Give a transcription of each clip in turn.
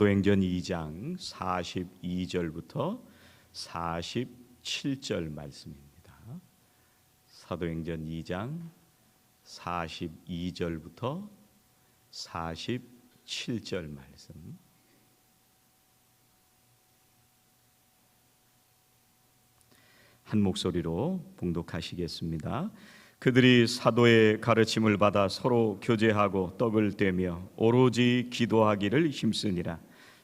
도행전 2장 42절부터 47절 말씀입니다. 사도행전 2장 42절부터 47절 말씀. 한 목소리로 봉독하시겠습니다. 그들이 사도의 가르침을 받아 서로 교제하고 떡을 떼며 오로지 기도하기를 힘쓰니라.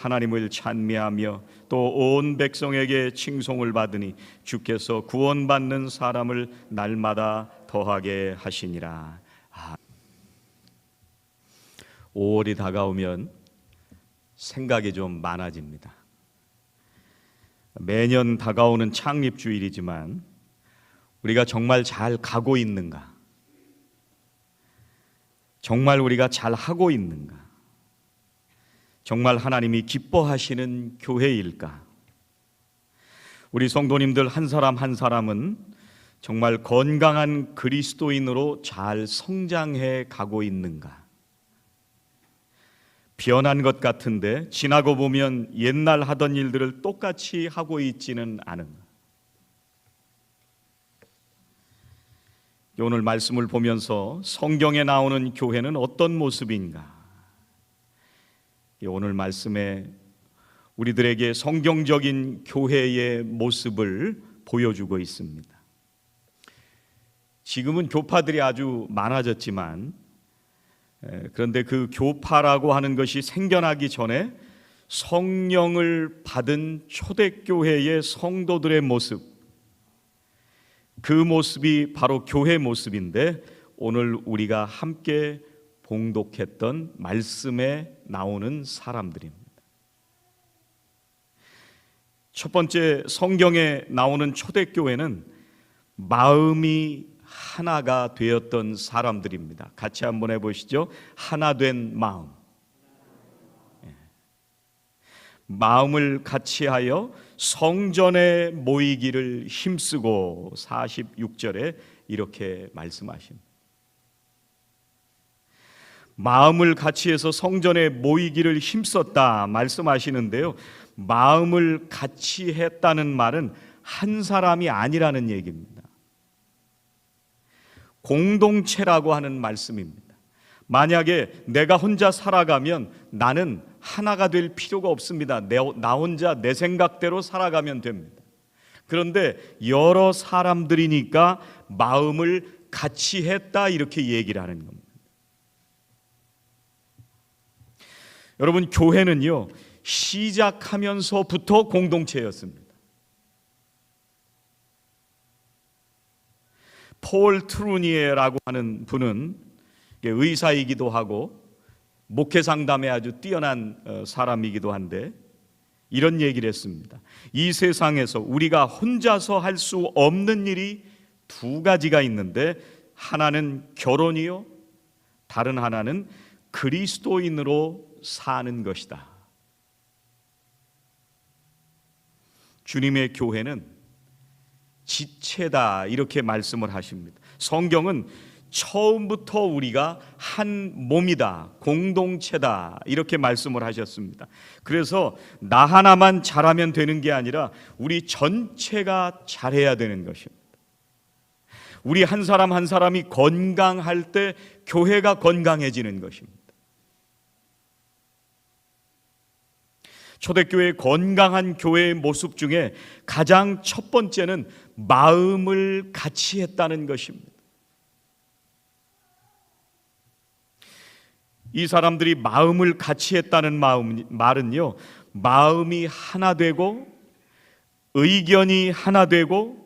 하나님을 찬미하며 또 온 백성에게 칭송을 받으니 주께서 구원받는 사람을 날마다 더하게 하시니라. 아. 5월이 다가오면 생각이 좀 많아집니다. 매년 다가오는 창립 주일이지만 우리가 정말 잘 가고 있는가? 정말 우리가 잘 하고 있는가? 정말 하나님이 기뻐하시는 교회일까? 우리 성도님들 한 사람 한 사람은 정말 건강한 그리스도인으로 잘 성장해 가고 있는가? 변한 것 같은데 지나고 보면 옛날 하던 일들을 똑같이 하고 있지는 않은가? 오늘 말씀을 보면서 성경에 나오는 교회는 어떤 모습인가? 오늘 말씀에 우리들에게 성경적인 교회의 모습을 보여주고 있습니다. 지금은 교파들이 아주 많아졌지만 그런데 그 교파라고 하는 것이 생겨나기 전에 성령을 받은 초대교회의 성도들의 모습 그 모습이 바로 교회 모습인데 오늘 우리가 함께 봉독했던 말씀에 나오는 사람들입니다. 첫 번째 성경에 나오는 초대교회는 마음이 하나가 되었던 사람들입니다. 같이 한번 해보시죠. 하나 된 마음. 마음을 같이하여 성전에 모이기를 힘쓰고 46절에 이렇게 말씀하십니다. 마음을 같이 해서 성전에 모이기를 힘썼다 말씀하시는데요. 마음을 같이 했다는 말은 한 사람이 아니라는 얘기입니다. 공동체라고 하는 말씀입니다. 만약에 내가 혼자 살아가면 나는 하나가 될 필요가 없습니다. 내, 나 혼자 내 생각대로 살아가면 됩니다. 그런데 여러 사람들이니까 마음을 같이 했다 이렇게 얘기를 하는 겁니다. 여러분 교회는요 시작하면서부터 공동체였습니다. 폴 트루니에라고 하는 분은 의사이기도 하고 목회 상담에 아주 뛰어난 어, 사람이기도 한데 이런 얘기를 했습니다. 이 세상에서 우리가 혼자서 할 수 없는 일이 두 가지가 있는데 하나는 결혼이요, 다른 하나는 그리스도인으로 사는 것이다. 주님의 교회는 지체다 이렇게 말씀을 하십니다. 성경은 처음부터 우리가 한 몸이다, 공동체다, 이렇게 말씀을 하셨습니다. 그래서 나 하나만 잘하면 되는 게 아니라 우리 전체가 잘해야 되는 것입니다. 우리 한 사람 한 사람이 건강할 때 교회가 건강해지는 것입니다. 초대교회의 건강한 교회의 모습 중에 가장 첫 번째는 마음을 같이 했다는 것입니다. 이 사람들이 마음을 같이 했다는 마음, 말은요, 마음이 하나 되고, 의견이 하나 되고,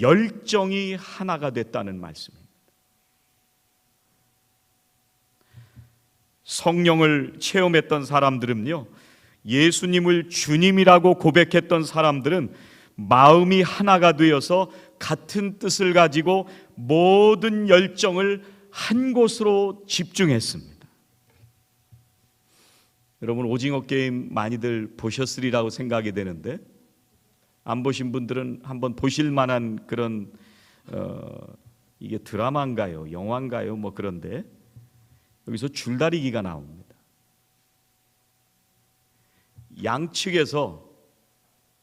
열정이 하나가 됐다는 말씀입니다. 성령을 체험했던 사람들은요, 예수님을 주님이라고 고백했던 사람들은 마음이 하나가 되어서 같은 뜻을 가지고 모든 열정을 한 곳으로 집중했습니다. 여러분 오징어 게임 많이들 보셨으리라고 생각이 되는데 안 보신 분들은 한번 보실 만한 그런 어, 이게 드라마인가요, 영화인가요, 뭐 그런데 여기서 줄다리기가 나옵니다. 양측에서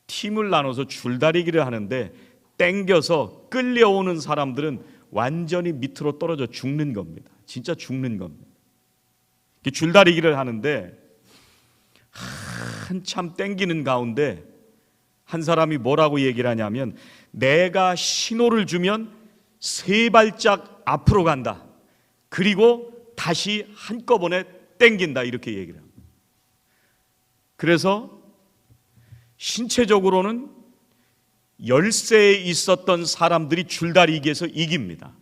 팀을 나눠서 줄다리기를 하는데 땡겨서 끌려오는 사람들은 완전히 밑으로 떨어져 죽는 겁니다. 진짜 죽는 겁니다. 줄다리기를 하는데 한참 땡기는 가운데 한 사람이 뭐라고 얘기를 하냐면 내가 신호를 주면 세 발짝 앞으로 간다. 그리고 다시 한꺼번에 땡긴다 이렇게 얘기를. 그래서 신체적으로는 열세에 있었던 사람들이 줄다리기에서 이깁니다.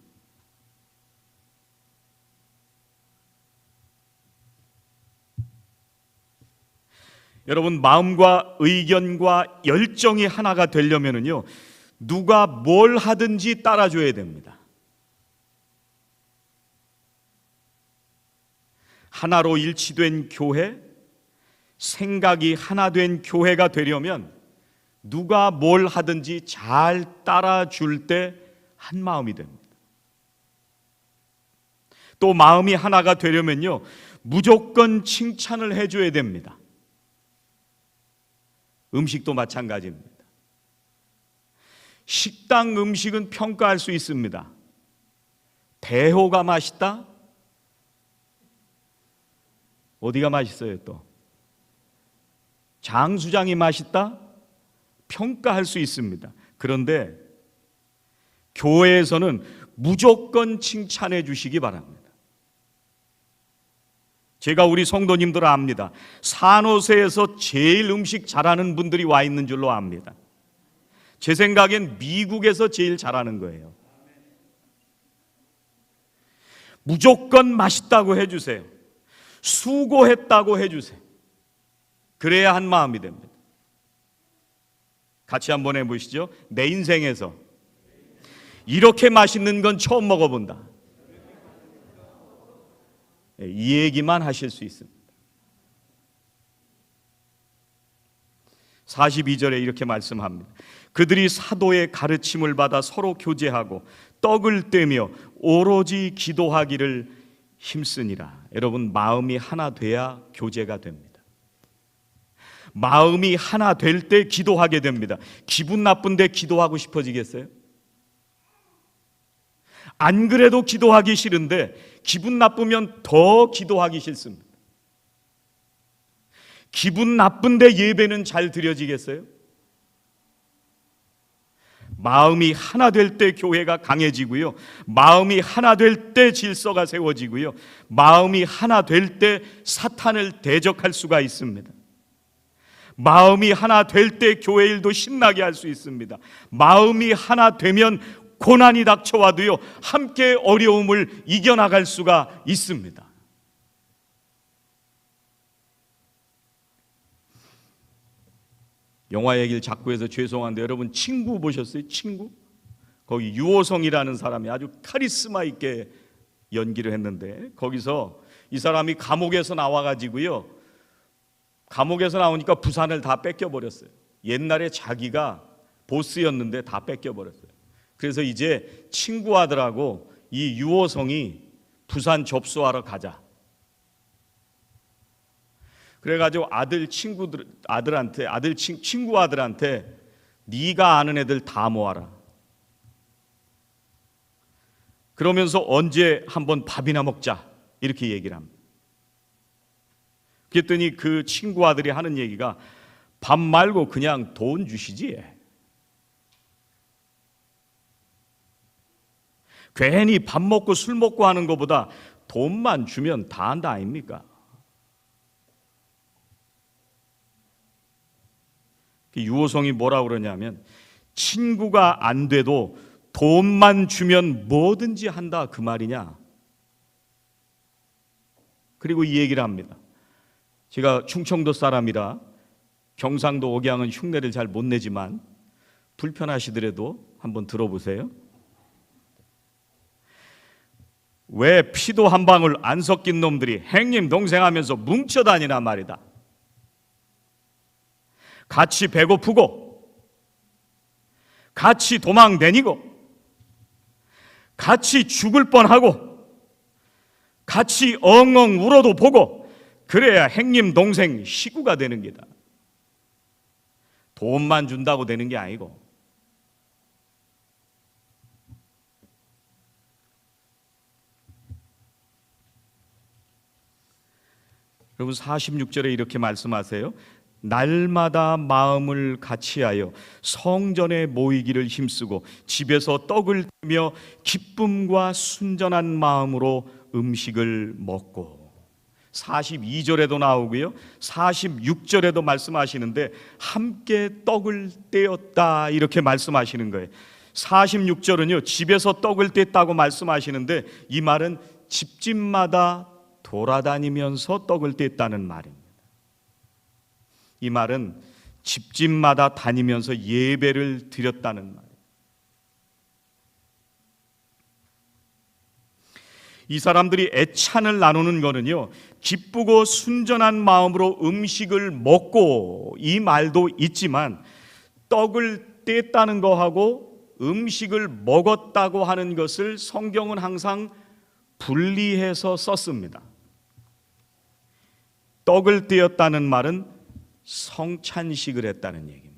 여러분 마음과 의견과 열정이 하나가 되려면은요 누가 뭘 하든지 따라줘야 됩니다. 하나로 일치된 교회, 생각이 하나 된 교회가 되려면 누가 뭘 하든지 잘 따라줄 때 한 마음이 됩니다. 또 마음이 하나가 되려면요 무조건 칭찬을 해줘야 됩니다. 음식도 마찬가지입니다. 식당 음식은 평가할 수 있습니다. 대호가 맛있다? 어디가 맛있어요 또? 장수장이 맛있다? 평가할 수 있습니다. 그런데 교회에서는 무조건 칭찬해 주시기 바랍니다. 제가 우리 성도님들 압니다. 산호세에서 제일 음식 잘하는 분들이 와 있는 줄로 압니다. 제 생각엔 미국에서 제일 잘하는 거예요. 무조건 맛있다고 해주세요. 수고했다고 해주세요. 그래야 한 마음이 됩니다. 같이 한번 해보시죠. 내 인생에서 이렇게 맛있는 건 처음 먹어본다. 예, 이 얘기만 하실 수 있습니다. 42절에 이렇게 말씀합니다. 그들이 사도의 가르침을 받아 서로 교제하고 떡을 떼며 오로지 기도하기를 힘쓰니라. 여러분 마음이 하나 돼야 교제가 됩니다. 마음이 하나 될 때 기도하게 됩니다. 기분 나쁜데 기도하고 싶어지겠어요? 안 그래도 기도하기 싫은데 기분 나쁘면 더 기도하기 싫습니다. 기분 나쁜데 예배는 잘 드려지겠어요? 마음이 하나 될 때 교회가 강해지고요. 마음이 하나 될 때 질서가 세워지고요. 마음이 하나 될 때 사탄을 대적할 수가 있습니다. 마음이 하나 될 때 교회 일도 신나게 할 수 있습니다. 마음이 하나 되면 고난이 닥쳐와도요, 함께 어려움을 이겨나갈 수가 있습니다. 영화 얘기를 자꾸 해서 죄송한데 여러분 친구 보셨어요? 친구? 거기 유호성이라는 사람이 아주 카리스마 있게 연기를 했는데 거기서 이 사람이 감옥에서 나와 가지고요. 감옥에서 나오니까 부산을 다 뺏겨 버렸어요. 옛날에 자기가 보스였는데 다 뺏겨 버렸어요. 그래서 이제 친구 아들하고 이 유호성이 부산 접수하러 가자. 그래가지고 아들 친구들 아들한테 아들 친, 친구 아들한테 네가 아는 애들 다 모아라. 그러면서 언제 한번 밥이나 먹자 이렇게 얘기를 합니다. 그랬더니 그 친구 아들이 하는 얘기가 밥 말고 그냥 돈 주시지. 괜히 밥 먹고 술 먹고 하는 것보다 돈만 주면 다 한다 아닙니까? 그 유호성이 뭐라 그러냐면 친구가 안 돼도 돈만 주면 뭐든지 한다 그 말이냐? 그리고 이 얘기를 합니다. 제가 충청도 사람이라 경상도 억양은 흉내를 잘 못 내지만 불편하시더라도 한번 들어보세요. 왜 피도 한 방울 안 섞인 놈들이 행님 동생 하면서 뭉쳐 다니나 말이다. 같이 배고프고 같이 도망 다니고 같이 죽을 뻔하고 같이 엉엉 울어도 보고 그래야 행님 동생 식구가 되는 게다. 돈만 준다고 되는 게 아니고 여러분 46절에 이렇게 말씀하세요. 날마다 마음을 같이하여 성전에 모이기를 힘쓰고 집에서 떡을 떼며 기쁨과 순전한 마음으로 음식을 먹고 42절에도 나오고요. 46절에도 말씀하시는데 함께 떡을 떼었다 이렇게 말씀하시는 거예요. 46절은요. 집에서 떡을 뗐다고 말씀하시는데 이 말은 집집마다 돌아다니면서 떡을 뗐다는 말입니다. 이 말은 집집마다 다니면서 예배를 드렸다는 말. 이 사람들이 애찬을 나누는 거는요, 기쁘고 순전한 마음으로 음식을 먹고 이 말도 있지만 떡을 뗐다는 거하고 음식을 먹었다고 하는 것을 성경은 항상 분리해서 썼습니다. 떡을 떼었다는 말은 성찬식을 했다는 얘기입니다.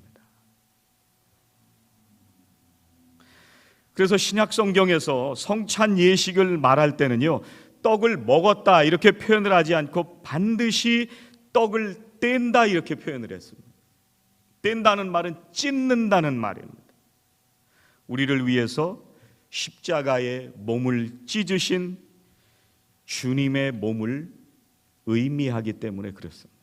그래서 신약 성경에서 성찬 예식을 말할 때는요, 떡을 먹었다 이렇게 표현을 하지 않고 반드시 떡을 뗀다 이렇게 표현을 했습니다. 뗀다는 말은 찢는다는 말입니다. 우리를 위해서 십자가에 몸을 찢으신 주님의 몸을 의미하기 때문에 그렇습니다.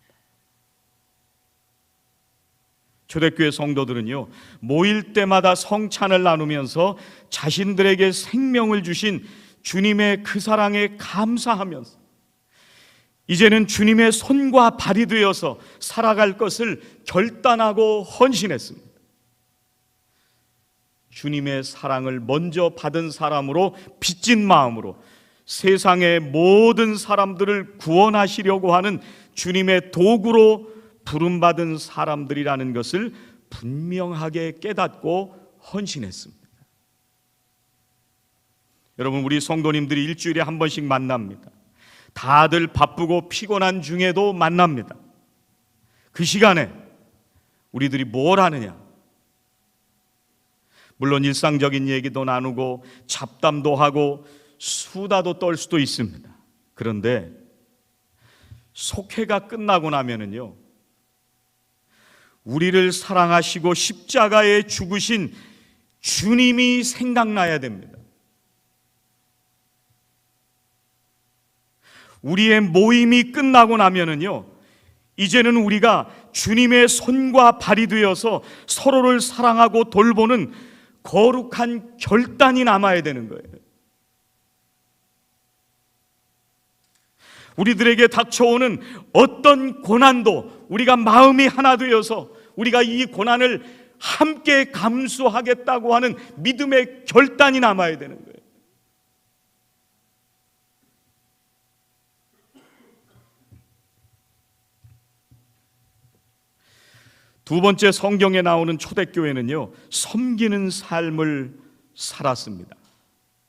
초대교회 성도들은요, 모일 때마다 성찬을 나누면서 자신들에게 생명을 주신 주님의 그 사랑에 감사하면서 이제는 주님의 손과 발이 되어서 살아갈 것을 결단하고 헌신했습니다. 주님의 사랑을 먼저 받은 사람으로 빚진 마음으로 세상의 모든 사람들을 구원하시려고 하는 주님의 도구로 부름받은 사람들이라는 것을 분명하게 깨닫고 헌신했습니다. 여러분, 우리 성도님들이 일주일에 한 번씩 만납니다. 다들 바쁘고 피곤한 중에도 만납니다. 그 시간에 우리들이 뭘 하느냐? 물론 일상적인 얘기도 나누고 잡담도 하고 수다도 떨 수도 있습니다. 그런데 속회가 끝나고 나면은요. 우리를 사랑하시고 십자가에 죽으신 주님이 생각나야 됩니다. 우리의 모임이 끝나고 나면은요, 이제는 우리가 주님의 손과 발이 되어서 서로를 사랑하고 돌보는 거룩한 결단이 남아야 되는 거예요. 우리들에게 닥쳐오는 어떤 고난도 우리가 마음이 하나 되어서 우리가 이 고난을 함께 감수하겠다고 하는 믿음의 결단이 남아야 되는 거예요. 두 번째 성경에 나오는 초대교회는요, 섬기는 삶을 살았습니다.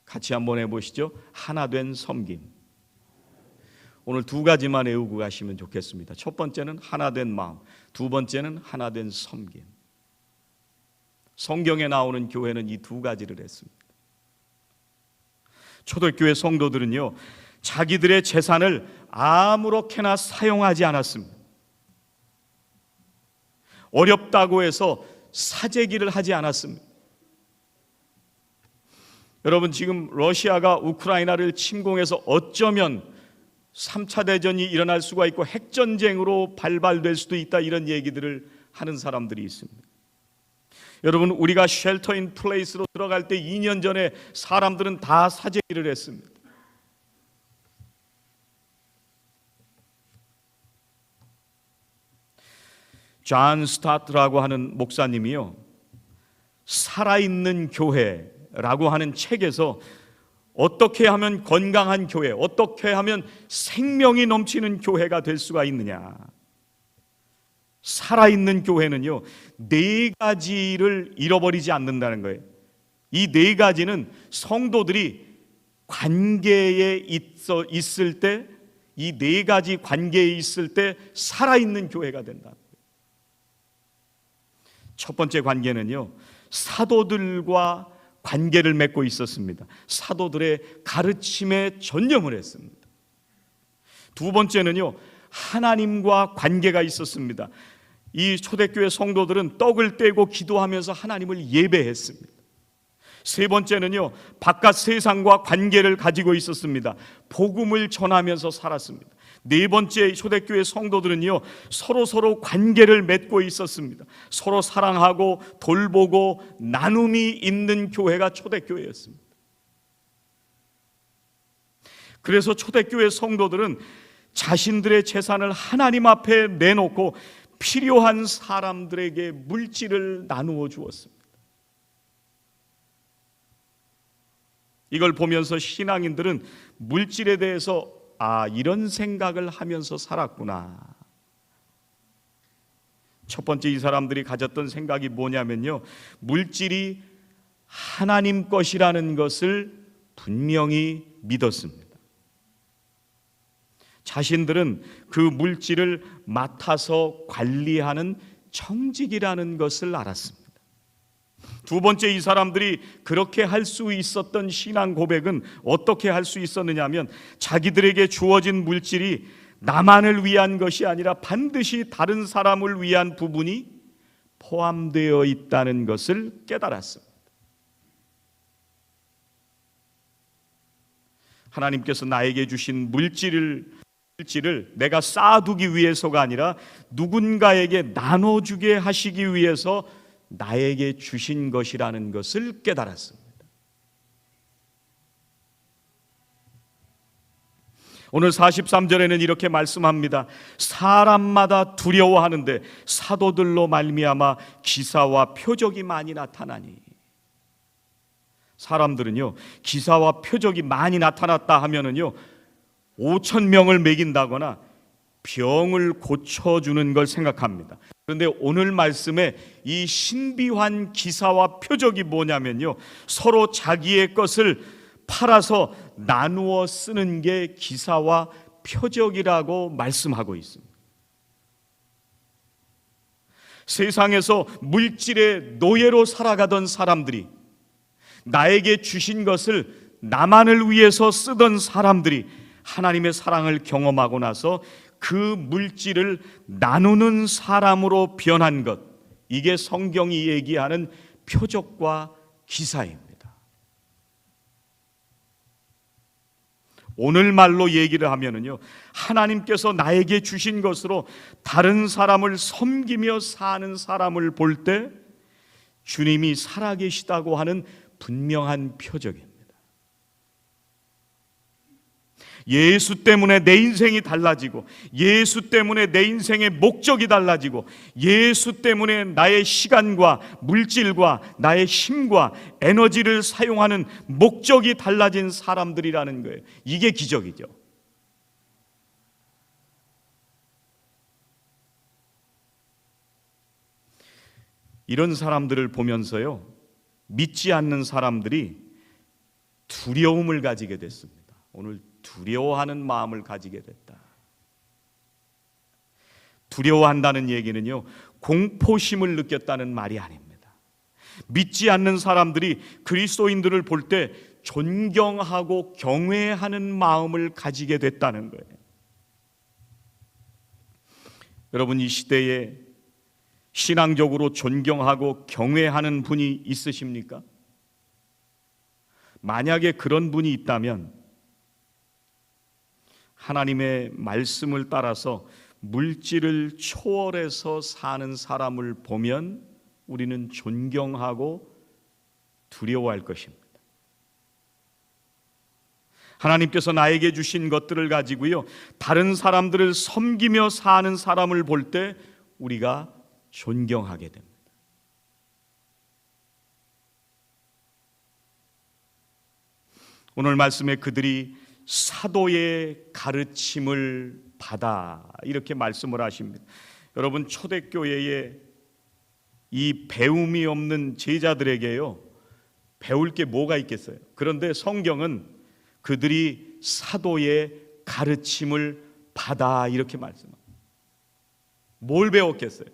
같이 한번 해보시죠. 하나 된 섬김. 오늘 두 가지만 외우고 가시면 좋겠습니다. 첫 번째는 하나 된 마음, 두 번째는 하나 된 섬김. 성경에 나오는 교회는 이 두 가지를 했습니다. 초대교회 성도들은요, 자기들의 재산을 아무렇게나 사용하지 않았습니다. 어렵다고 해서 사재기를 하지 않았습니다. 여러분 지금 러시아가 우크라이나를 침공해서 어쩌면 3차 대전이 일어날 수가 있고 핵전쟁으로 발발될 수도 있다 이런 얘기들을 하는 사람들이 있습니다. 여러분 우리가 쉘터 인 플레이스로 들어갈 때 2년 전에 사람들은 다 사재기를 했습니다. 존 스타트라고 하는 목사님이요. 살아있는 교회라고 하는 책에서 어떻게 하면 건강한 교회, 어떻게 하면 생명이 넘치는 교회가 될 수가 있느냐? 살아있는 교회는요, 네 가지를 잃어버리지 않는다는 거예요. 이 네 가지는 성도들이 관계에 있어, 있을 때, 이 네 가지 관계에 있을 때 살아있는 교회가 된다. 첫 번째 관계는요, 사도들과 관계를 맺고 있었습니다. 사도들의 가르침에 전념을 했습니다. 두 번째는요, 하나님과 관계가 있었습니다. 이 초대교회 성도들은 떡을 떼고 기도하면서 하나님을 예배했습니다. 세 번째는요, 바깥 세상과 관계를 가지고 있었습니다. 복음을 전하면서 살았습니다. 네 번째 초대교회 성도들은요, 서로 서로 관계를 맺고 있었습니다. 서로 사랑하고 돌보고 나눔이 있는 교회가 초대교회였습니다. 그래서 초대교회 성도들은 자신들의 재산을 하나님 앞에 내놓고 필요한 사람들에게 물질을 나누어 주었습니다. 이걸 보면서 신앙인들은 물질에 대해서 아, 이런 생각을 하면서 살았구나. 첫 번째 이 사람들이 가졌던 생각이 뭐냐면요. 물질이 하나님 것이라는 것을 분명히 믿었습니다. 자신들은 그 물질을 맡아서 관리하는 청직이라는 것을 알았습니다. 두 번째 이 사람들이 그렇게 할 수 있었던 신앙 고백은 어떻게 할 수 있었느냐 하면 자기들에게 주어진 물질이 나만을 위한 것이 아니라 반드시 다른 사람을 위한 부분이 포함되어 있다는 것을 깨달았습니다. 하나님께서 나에게 주신 물질을 물질을 내가 쌓아두기 위해서가 아니라 누군가에게 나눠주게 하시기 위해서 나에게 주신 것이라는 것을 깨달았습니다. 오늘 43절에는 이렇게 말씀합니다. 사람마다 두려워하는데 사도들로 말미암아 기사와 표적이 많이 나타나니 사람들은요. 기사와 표적이 많이 나타났다 하면은요. 5천 명을 먹인다거나 병을 고쳐 주는 걸 생각합니다. 그런데 오늘 말씀에 이 신비한 기사와 표적이 뭐냐면요. 서로 자기의 것을 팔아서 나누어 쓰는 게 기사와 표적이라고 말씀하고 있습니다. 세상에서 물질의 노예로 살아가던 사람들이 나에게 주신 것을 나만을 위해서 쓰던 사람들이 하나님의 사랑을 경험하고 나서 그 물질을 나누는 사람으로 변한 것. 이게 성경이 얘기하는 표적과 기사입니다. 오늘말로 얘기를 하면요. 하나님께서 나에게 주신 것으로 다른 사람을 섬기며 사는 사람을 볼 때 주님이 살아계시다고 하는 분명한 표적입니다. 예수 때문에 내 인생이 달라지고, 예수 때문에 내 인생의 목적이 달라지고, 예수 때문에 나의 시간과 물질과 나의 힘과 에너지를 사용하는 목적이 달라진 사람들이라는 거예요. 이게 기적이죠. 이런 사람들을 보면서요, 믿지 않는 사람들이 두려움을 가지게 됐습니다. 오늘 두려워하는 마음을 가지게 됐다. 두려워한다는 얘기는요, 공포심을 느꼈다는 말이 아닙니다. 믿지 않는 사람들이 그리스도인들을 볼 때 존경하고 경외하는 마음을 가지게 됐다는 거예요. 여러분, 이 시대에 신앙적으로 존경하고 경외하는 분이 있으십니까? 만약에 그런 분이 있다면 하나님의 말씀을 따라서 물질을 초월해서 사는 사람을 보면 우리는 존경하고 두려워할 것입니다. 하나님께서 나에게 주신 것들을 가지고요, 다른 사람들을 섬기며 사는 사람을 볼 때 우리가 존경하게 됩니다. 오늘 말씀에 그들이 사도의 가르침을 받아 이렇게 말씀을 하십니다. 여러분 초대교회에 이 배움이 없는 제자들에게요 배울 게 뭐가 있겠어요? 그런데 성경은 그들이 사도의 가르침을 받아 이렇게 말씀합니다. 뭘 배웠겠어요?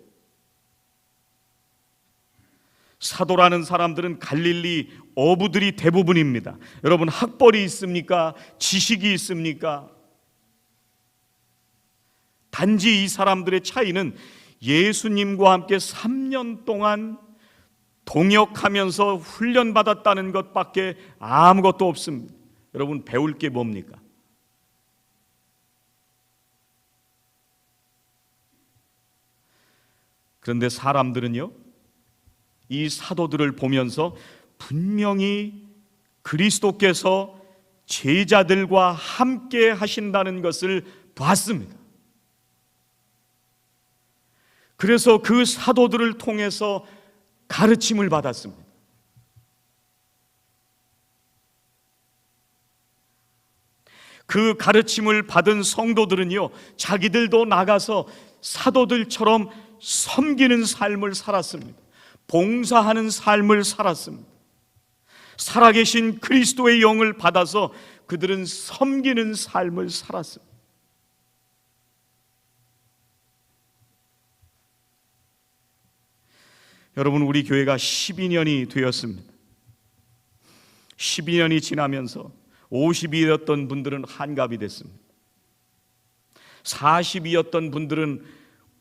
사도라는 사람들은 갈릴리 어부들이 대부분입니다. 여러분 학벌이 있습니까? 지식이 있습니까? 단지 이 사람들의 차이는 예수님과 함께 3년 동안 동역하면서 훈련받았다는 것밖에 아무것도 없습니다. 여러분 배울 게 뭡니까? 그런데 사람들은요, 이 사도들을 보면서 분명히 그리스도께서 제자들과 함께 하신다는 것을 봤습니다. 그래서 그 사도들을 통해서 가르침을 받았습니다. 그 가르침을 받은 성도들은요, 자기들도 나가서 사도들처럼 섬기는 삶을 살았습니다. 봉사하는 삶을 살았습니다. 살아계신 그리스도의 영을 받아서 그들은 섬기는 삶을 살았습니다. 여러분, 우리 교회가 12년이 되었습니다. 12년이 지나면서 50이었던 분들은 한갑이 됐습니다. 40이었던 분들은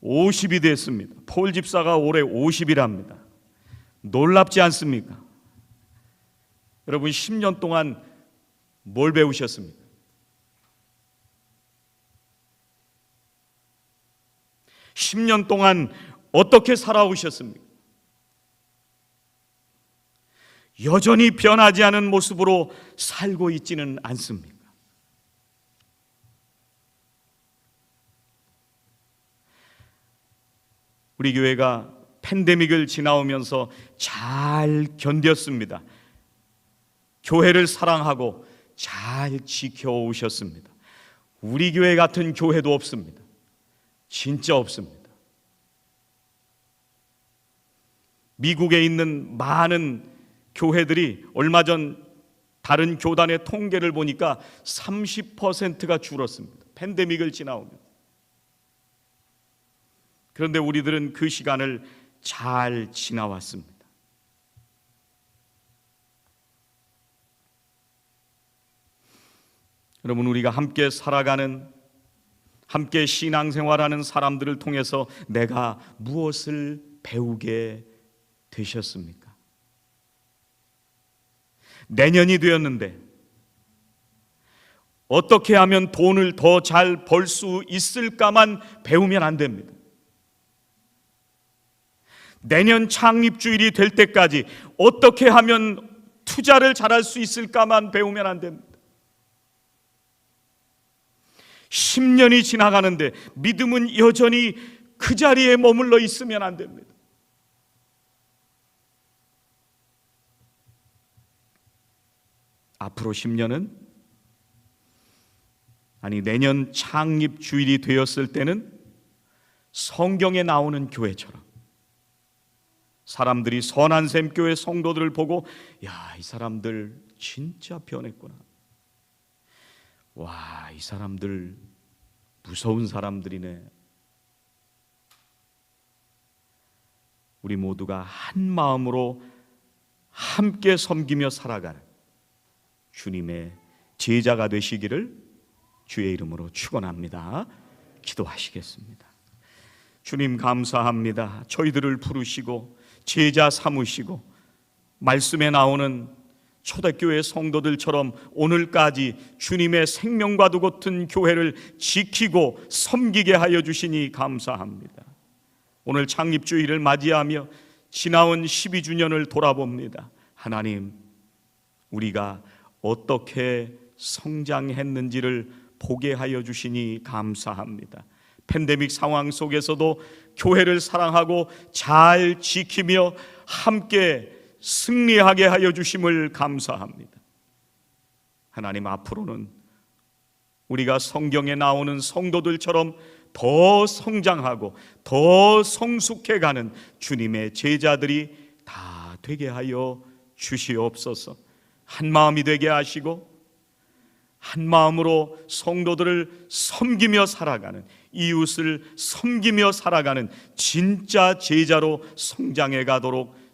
50이 됐습니다. 폴 집사가 올해 50이랍니다. 놀랍지 않습니까? 여러분 10년 동안 뭘 배우셨습니까? (10년) 동안 어떻게 살아오셨습니까? 여전히 변하지 않은 모습으로 살고 있지는 않습니까? 우리 교회가 팬데믹을 지나오면서 잘 견뎠습니다. 교회를 사랑하고 잘 지켜오셨습니다. 우리 교회 같은 교회도 없습니다. 진짜 없습니다. 미국에 있는 많은 교회들이 얼마 전 다른 교단의 통계를 보니까 30%가 줄었습니다. 팬데믹을 지나오면. 그런데 우리들은 그 시간을 잘 지나왔습니다. 여러분, 우리가 함께 살아가는, 함께 신앙생활하는 사람들을 통해서 내가 무엇을 배우게 되셨습니까? 내년이 되었는데, 어떻게 하면 돈을 더 잘 벌 수 있을까만 배우면 안 됩니다. 내년 창립주일이 될 때까지 어떻게 하면 투자를 잘할 수 있을까만 배우면 안 됩니다. 10년이 지나가는데 믿음은 여전히 그 자리에 머물러 있으면 안 됩니다. 앞으로 10년은 아니 내년 창립 주일이 되었을 때는 성경에 나오는 교회처럼 사람들이 선한 샘 교회 성도들을 보고 야, 이 사람들 진짜 변했구나. 와, 이 사람들 무서운 사람들이네. 우리 모두가 한 마음으로 함께 섬기며 살아가는 주님의 제자가 되시기를 주의 이름으로 축원합니다. 기도하시겠습니다. 주님 감사합니다. 저희들을 부르시고 제자 삼으시고 말씀에 나오는 초대교회 성도들처럼 오늘까지 주님의 생명과도 같은 교회를 지키고 섬기게 하여 주시니 감사합니다. 오늘 창립주의를 맞이하며 지나온 12주년을 돌아봅니다. 하나님, 우리가 어떻게 성장했는지를 보게 하여 주시니 감사합니다. 팬데믹 상황 속에서도 교회를 사랑하고 잘 지키며 함께 승리하게 하여 주심을 감사합니다. 하나님 앞으로는 우리가 성경에 나오는 성도들처럼 더 성장하고 더 성숙해 가는 주님의 제자들이 다 되게 하여 주시옵소서. 한 마음이 되게 하시고 한 마음으로 성도들을 섬기며 살아가는 이웃을 섬기며 살아가는 진짜 제자로 성장해 가도록